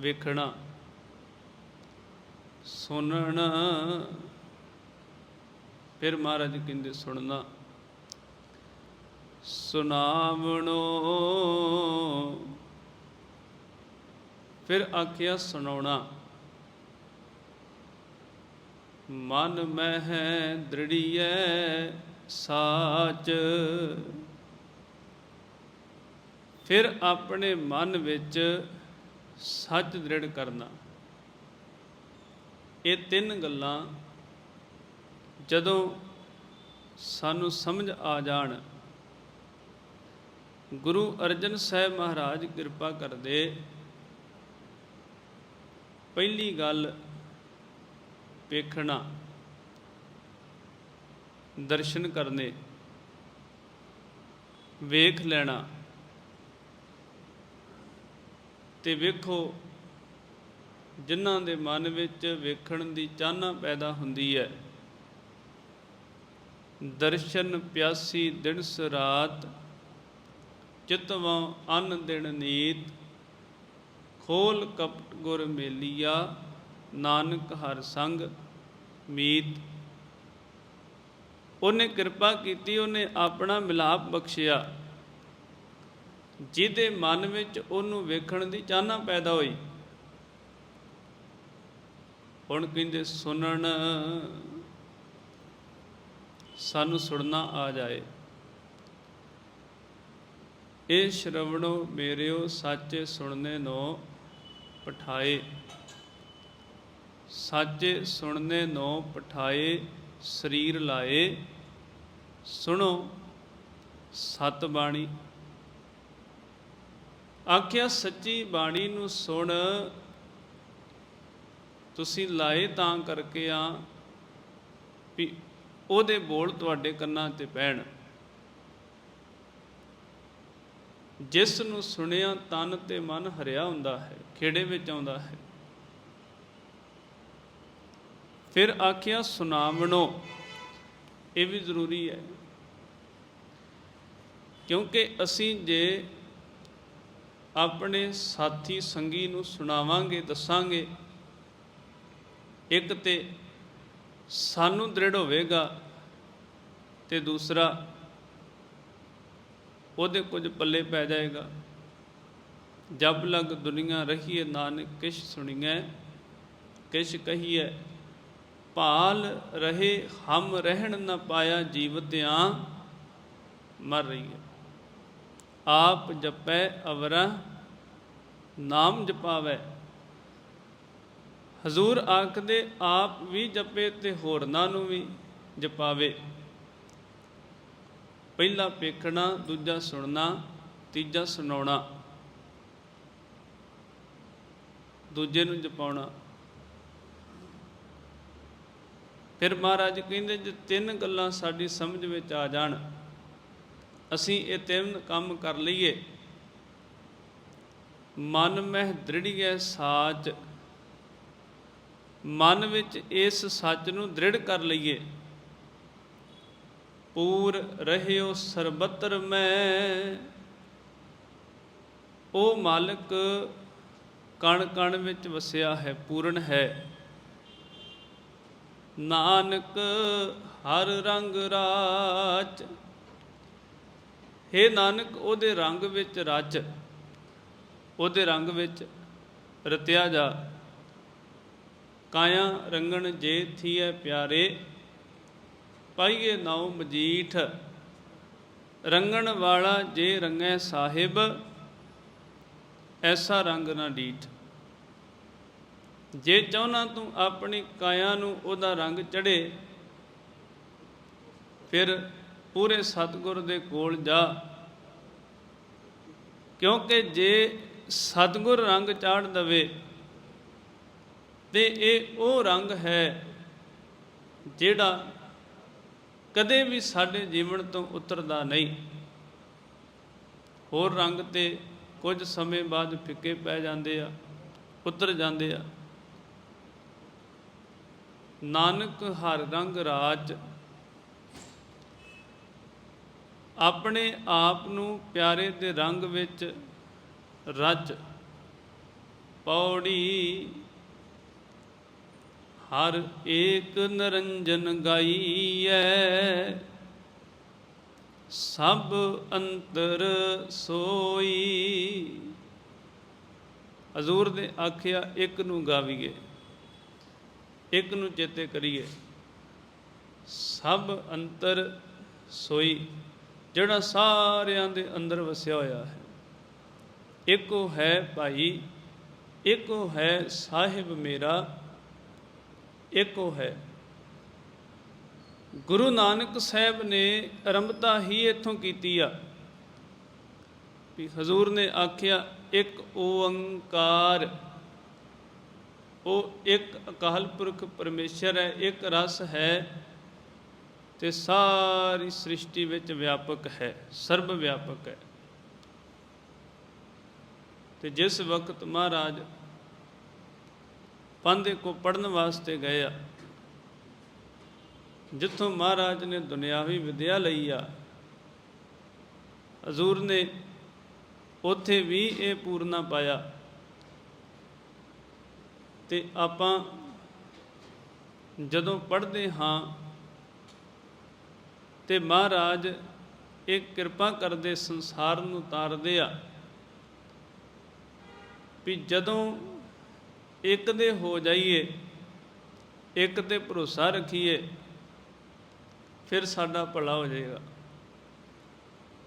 ਵੇਖਣਾ, ਸੁਣਨਾ। ਫਿਰ ਮਹਾਰਾਜ ਕਹਿੰਦੇ, ਸੁਣਨਾ। ਸੁਨਾਵਣੋ ਫਿਰ ਆਖਿਆ, ਸੁਣਾਉਣਾ। ਮਨ ਮਹਿ ਦ੍ਰਿੜੀਐ ਸਾਚ। ਫਿਰ ਆਪਣੇ ਮਨ ਵਿੱਚ ਸੱਚ ਦ੍ਰਿੜ ਕਰਨਾ। ਇਹ ਤਿੰਨ ਗੱਲਾਂ ਜਦੋਂ ਸਾਨੂੰ ਸਮਝ ਆ ਜਾਣ, ਗੁਰੂ ਅਰਜਨ ਸਾਹਿਬ ਮਹਾਰਾਜ ਕਿਰਪਾ ਕਰਦੇ, ਪਹਿਲੀ ਗੱਲ ਵੇਖਣਾ, ਦਰਸ਼ਨ ਕਰਨੇ, ਵੇਖ ਲੈਣਾ। ਤੇ ਵੇਖੋ, ਜਿਨ੍ਹਾਂ ਦੇ ਮਨ ਵਿੱਚ ਵੇਖਣ ਦੀ ਚਾਹਨਾ ਪੈਦਾ ਹੁੰਦੀ ਹੈ। ਦਰਸ਼ਨ ਪਿਆਸੀ ਦਿਨਸ ਰਾਤ, ਚਿਤਵਾਂ ਅੰਨ ਦਿਨ ਨੀਤ, ਖੋਲ ਕਪਟ ਗੁਰ ਮੇਲੀਆ, ਨਾਨਕ ਹਰ ਸੰਗ ਮੀਤ। ਉਹਨੇ ਕਿਰਪਾ ਕੀਤੀ, ਉਹਨੇ ਆਪਣਾ ਮਿਲਾਪ ਬਖਸ਼ਿਆ। ਜਿਹਦੇ ਮਨ ਵਿੱਚ ਉਹਨੂੰ ਵੇਖਣ ਦੀ ਚਾਹਨਾ ਪੈਦਾ ਹੋਈ। ਹੁਣ ਕਹਿੰਦੇ, ਸੁਣਨ, ਸਾਨੂੰ ਸੁਣਨਾ ਆ ਜਾਏ। ਇਹ ਸ਼ਰਵਣੋ ਮੇਰਿਓ, ਸਾਚੇ ਸੁਣਨੇ ਨੋ ਪਠਾਏ। ਸਾਚੇ ਸੁਣਨੇ ਨੋ ਪਠਾਏ, ਸਰੀਰ ਲਾਏ। ਸੁਣੋ ਸਤ ਬਾਣੀ ਆਖਿਆ, ਸੱਚੀ ਬਾਣੀ ਨੂੰ ਸੁਣ। ਤੁਸੀਂ ਲਾਏ ਤਾਂ ਕਰਕੇ ਆ ਵੀ ਉਹਦੇ ਬੋਲ ਤੁਹਾਡੇ ਕੰਨਾਂ ਤੇ ਪੈਣ। ਜਿਸ ਨੂੰ ਸੁਣਿਆ, ਤਨ ਤੇ ਮਨ ਹਰਿਆ ਹੁੰਦਾ ਹੈ, ਖੇੜੇ ਵਿੱਚ ਆਉਂਦਾ ਹੈ। ਫਿਰ ਆਖਿਆ ਸੁਨਾਵਣੋ ਇਹ ਵੀ ਜ਼ਰੂਰੀ ਹੈ। ਕਿਉਂਕਿ ਅਸੀਂ ਜੇ ਆਪਣੇ ਸਾਥੀ ਸੰਗੀ ਨੂੰ ਸੁਣਾਵਾਂਗੇ, ਦੱਸਾਂਗੇ। ਇੱਕ ਤੇ ਸਾਨੂੰ ਦ੍ਰਿੜ ਹੋਵੇਗਾ ਤੇ ਦੂਸਰਾ ਉਹਦੇ ਕੁਝ ਪੱਲੇ ਪੈ ਜਾਏਗਾ। ਜਬ ਲਗ ਦੁਨੀਆ ਰਹੀਏ ਨਾਨਕ, ਕਿਛ ਸੁਣੀਐ, ਕਿਛ ਕਹੀਐ, ਭਾਲ ਰਹੇ ਹਮ ਰਹਿਣ ਨਾ ਪਾਇਆ ਜੀਵਤਿਆਂ, ਮਰ ਰਹੀ ਹੈ ਆਪ ਜਪੈ ਅਵਰਾ, ਨਾਮ ਜਪਾਵੇ। ਹਜ਼ੂਰ ਆਖਦੇ, ਆਪ ਵੀ ਜਪੇ ਤੇ ਹੋਰਨਾਂ ਨੂੰ ਵੀ ਜਪਾਵੇ। ਪਹਿਲਾ ਵੇਖਣਾ, ਦੂਜਾ ਸੁਣਨਾ, ਤੀਜਾ ਸੁਣਾਉਣਾ। ਦੂਜੇ ਨੂੰ ਜਪਾਉਣਾ। ਫਿਰ ਮਹਾਰਾਜ ਕਹਿੰਦੇ, ਜੇ ਤਿੰਨ ਗੱਲਾਂ ਸਾਡੀ ਸਮਝ ਵਿੱਚ ਆ ਜਾਣ ਅਸੀਂ ਇਹ ਤਿੰਨ ਕੰਮ ਕਰ ਲਈਏ। ਮਨ ਮਹਿ ਦ੍ਰਿੜੀਐ ਸਾਚ। ਮਨ ਵਿੱਚ ਇਸ ਸੱਚ ਨੂੰ ਦ੍ਰਿੜ ਕਰ ਲਈਏ। ਪੂਰ ਰਹਿਓ ਸਰਬਤਰ ਮੈਂ ਉਹ ਮਾਲਕ ਕਣ ਕਣ ਵਿੱਚ ਵਸਿਆ ਹੈ, ਪੂਰਨ ਹੈ। ਨਾਨਕ ਹਰ ਰੰਗ ਰਾਚ। ਹੇ ਨਾਨਕ, ਉਹਦੇ ਰੰਗ ਵਿੱਚ ਰਚ, ਉਹਦੇ ਰੰਗ ਵਿੱਚ ਰਤਿਆ ਜਾ। ਕਾਇਆ ਰੰਗਣ ਜੇ ਥੀਐ ਪਿਆਰੇ, ਪਾਈਏ ਨਾਉ ਮਜੀਠ। ਰੰਗਣ ਵਾਲਾ ਜੇ ਰੰਗੈ ਸਾਹਿਬ, ਐਸਾ ਰੰਗ ਨਾ ਡੀਠ। ਜੇ ਚਾਹਨਾ ਤੂੰ ਆਪਣੀ ਕਾਇਆ ਨੂੰ ਉਹਦਾ ਰੰਗ ਚੜੇ ਫਿਰ ਪੂਰੇ ਸਤਗੁਰ ਦੇ ਕੋਲ ਜਾ। ਕਿਉਂਕਿ ਜੇ ਸਤਗੁਰ ਰੰਗ ਚਾੜ ਦਵੇ, ਤੇ ਇਹ ਉਹ ਰੰਗ ਹੈ ਜਿਹੜਾ ਕਦੇ ਵੀ ਸਾਡੇ ਜੀਵਨ ਤੋਂ ਉਤਰਦਾ ਨਹੀਂ। ਹੋਰ ਰੰਗ ਤੇ ਕੁਝ ਸਮੇਂ ਬਾਅਦ ਫਿੱਕੇ ਪੈ ਜਾਂਦੇ ਆ, ਉਤਰ ਜਾਂਦੇ ਆ। ਨਾਨਕ ਹਰ ਰੰਗ ਰਾਜ ਆਪਣੇ ਆਪ ਨੂੰ ਪਿਆਰੇ ਦੇ ਰੰਗ ਵਿੱਚ ਰਚ ਪੌੜੀ। ਹਰ ਏਕ ਨਰੰਜਨ ਗਾਈਐ, ਸਭ ਅੰਤਰ ਸੋਈ। ਹਜ਼ੂਰ ਨੇ ਆਖਿਆ, ਇੱਕ ਨੂੰ ਗਾਵੀਏ, ਇੱਕ ਨੂੰ ਚੇਤੇ ਕਰੀਏ। ਸਭ ਅੰਤਰ ਸੋਈ। ਜਿਹੜਾ ਸਾਰਿਆਂ ਦੇ ਅੰਦਰ ਵਸਿਆ ਹੋਇਆ ਹੈ। ਇੱਕੋ ਹੈ ਭਾਈ, ਇੱਕੋ ਹੈ ਸਾਹਿਬ ਮੇਰਾ, ਇੱਕੋ ਹੈ। ਗੁਰੂ ਨਾਨਕ ਸਾਹਿਬ ਨੇ ਆਰੰਭਤਾ ਹੀ ਇੱਥੋਂ ਕੀਤੀ ਆ। ਵੀ ਹਜ਼ੂਰ ਨੇ ਆਖਿਆ, ਇੱਕ ਓੰਕਾਰ। ਉਹ ਇੱਕ ਅਕਾਲ ਪੁਰਖ ਪਰਮੇਸ਼ਰ ਹੈ, ਇੱਕ ਰਸ ਹੈ। ਤੇ ਸਾਰੀ ਸ੍ਰਿਸ਼ਟੀ ਵਿੱਚ ਵਿਆਪਕ ਹੈ, ਸਰਬ ਵਿਆਪਕ ਹੈ। ਤੇ ਜਿਸ ਵਕਤ ਮਹਾਰਾਜ ਪੰਦੇ ਕੋ ਪੜਨ ਵਾਸਤੇ ਗਏ ਆ, ਜਿੱਥੋਂ ਮਹਾਰਾਜ ਨੇ ਦੁਨਿਆਵੀ ਵਿਦਿਆ ਲਈ ਆ, ਹਜ਼ੂਰ ਨੇ ਉੱਥੇ ਵੀ ਇਹ ਪੂਰਨਾ ਪਾਇਆ। ਤੇ ਆਪਾਂ ਜਦੋਂ ਪੜ੍ਹਦੇ ਹਾਂ ਤੇ ਮਹਾਰਾਜ ਇਹ ਕਿਰਪਾ ਕਰਦੇ ਸੰਸਾਰ ਨੂੰ ਉਤਾਰਦੇ ਆ ਵੀ ਜਦੋਂ ਇੱਕ ਦੇ ਹੋ ਜਾਈਏ, ਇੱਕ ਤੇ ਭਰੋਸਾ ਰੱਖੀਏ, ਫਿਰ ਸਾਡਾ ਭਲਾ ਹੋ ਜਾਏਗਾ।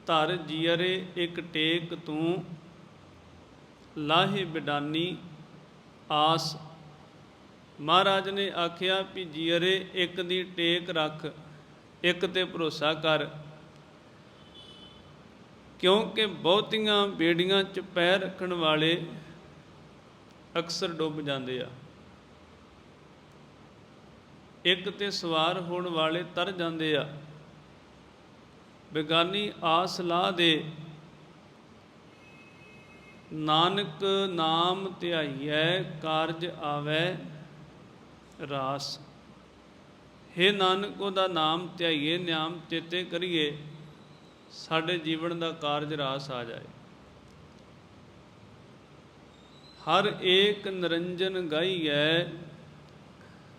ਧਰ ਜੀਅਰੇ ਇੱਕ ਟੇਕ ਤੂੰ, ਲਾਹੇ ਬਿਡਾਨੀ ਆਸ। ਮਹਾਰਾਜ ਨੇ ਆਖਿਆ ਵੀ ਜੀਅਰੇ ਇੱਕ ਦੀ ਟੇਕ ਰੱਖ। ਇੱਕ ਤੇ ਭਰੋਸਾ ਕਰ। ਕਿਉਂਕਿ ਬਹੁਤੀਆਂ ਬੇੜੀਆਂ 'ਚ ਪੈਰ ਰੱਖਣ ਵਾਲੇ ਅਕਸਰ ਡੁੱਬ ਜਾਂਦੇ ਆ। ਇੱਕ ਤੇ ਸਵਾਰ ਹੋਣ ਵਾਲੇ ਤਰ ਜਾਂਦੇ ਆ। ਬੇਗਾਨੀ ਆਸ ਲਾ ਦੇ। ਨਾਨਕ ਨਾਮ ਧਿਆਈਐ, ਕਾਰਜ ਆਵੈ ਰਾਸ ਹੇ ਨਾਨਕ, ਉਹਦਾ ਨਾਮ ਧਿਆਈਏ ਨਾਮ ਚੇਤੇ ਕਰੀਏ, ਸਾਡੇ ਜੀਵਨ ਦਾ ਕਾਰਜ ਰਾਸ ਆ ਜਾਏ। ਹਰ ਏਕ ਨਿਰੰਜਨ ਗਾਈਐ,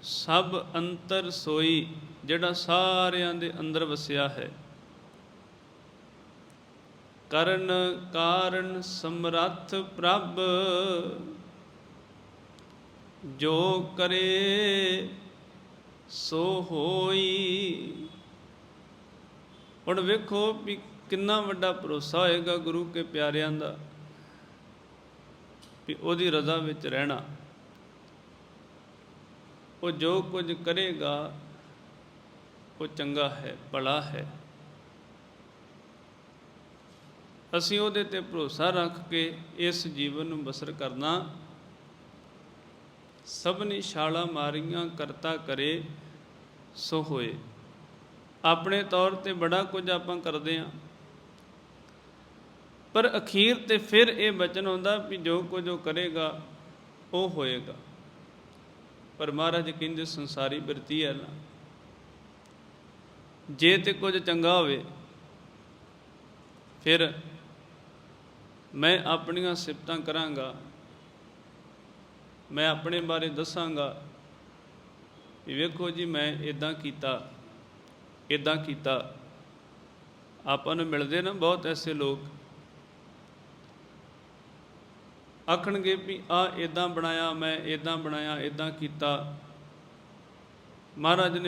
ਸਭ ਅੰਤਰ ਸੋਈ, ਜਿਹੜਾ ਸਾਰਿਆਂ ਦੇ ਅੰਦਰ ਵਸਿਆ ਹੈ। ਕਰਨ ਕਾਰਨ ਸਮਰੱਥ ਪ੍ਰਭ, ਜੋ ਕਰੇ ਸੋ ਹੋਈ। ਹੁਣ ਵੇਖੋ ਵੀ ਕਿੰਨਾ ਵੱਡਾ ਭਰੋਸਾ ਹੋਏਗਾ ਗੁਰੂ ਕੇ ਪਿਆਰਿਆਂ ਦਾ ਵੀ ਉਹਦੀ ਰਜ਼ਾ ਵਿੱਚ ਰਹਿਣਾ। ਉਹ ਜੋ ਕੁਝ ਕਰੇਗਾ, ਉਹ ਚੰਗਾ ਹੈ, ਭਲਾ ਹੈ। ਅਸੀਂ ਉਹਦੇ ਤੇ ਭਰੋਸਾ ਰੱਖ ਕੇ ਇਸ ਜੀਵਨ ਨੂੰ ਬਸਰ ਕਰਨਾ ਸਭਨੀ ਛਾਲਾ ਮਾਰੀਆਂ ਕਰਤਾ ਕਰੇ, ਸੋ ਹੋਏ। ਆਪਣੇ ਤੌਰ ਤੇ ਬੜਾ ਕੁਝ ਆਪਾਂ ਕਰਦੇ ਆਂ। ਪਰ ਅਖੀਰ ਤੇ ਫਿਰ ਇਹ ਬਚਨ ਹੁੰਦਾ ਵੀ ਜੋ ਕੁਝ ਉਹ ਕਰੇਗਾ, ਉਹ ਹੋਏਗਾ। ਪਰ ਮਹਾਰਾਜ ਕਹਿੰਦੇ, ਸੰਸਾਰੀ ਬਿਰਤੀ ਹੈ ਨਾ। ਜੇ ਤੇ ਕੁਝ ਚੰਗਾ ਹੋਵੇ, ਫਿਰ ਮੈਂ ਆਪਣੀਆਂ ਸਿਫਤਾਂ ਕਰਾਂਗਾ। ਮੈਂ ਆਪਣੇ ਬਾਰੇ ਦੱਸਾਂਗਾ ਵੀ ਵੇਖੋ ਜੀ, ਮੈਂ ਇਦਾਂ ਕੀਤਾ ਇਦਾਂ ਕੀਤਾ। ਆਪਾਂ ਨੂੰ ਮਿਲਦੇ ਨਾ ਬਹੁਤ ਐਸੇ ਲੋਕ। ਆਖਣਗੇ ਵੀ ਆ ਇਦਾਂ ਬਣਾਇਆ, ਮੈਂ ਇਦਾਂ ਬਣਾਇਆ ਇਦਾਂ ਕੀਤਾ। ਮਹਾਰਾਜ ਨੇ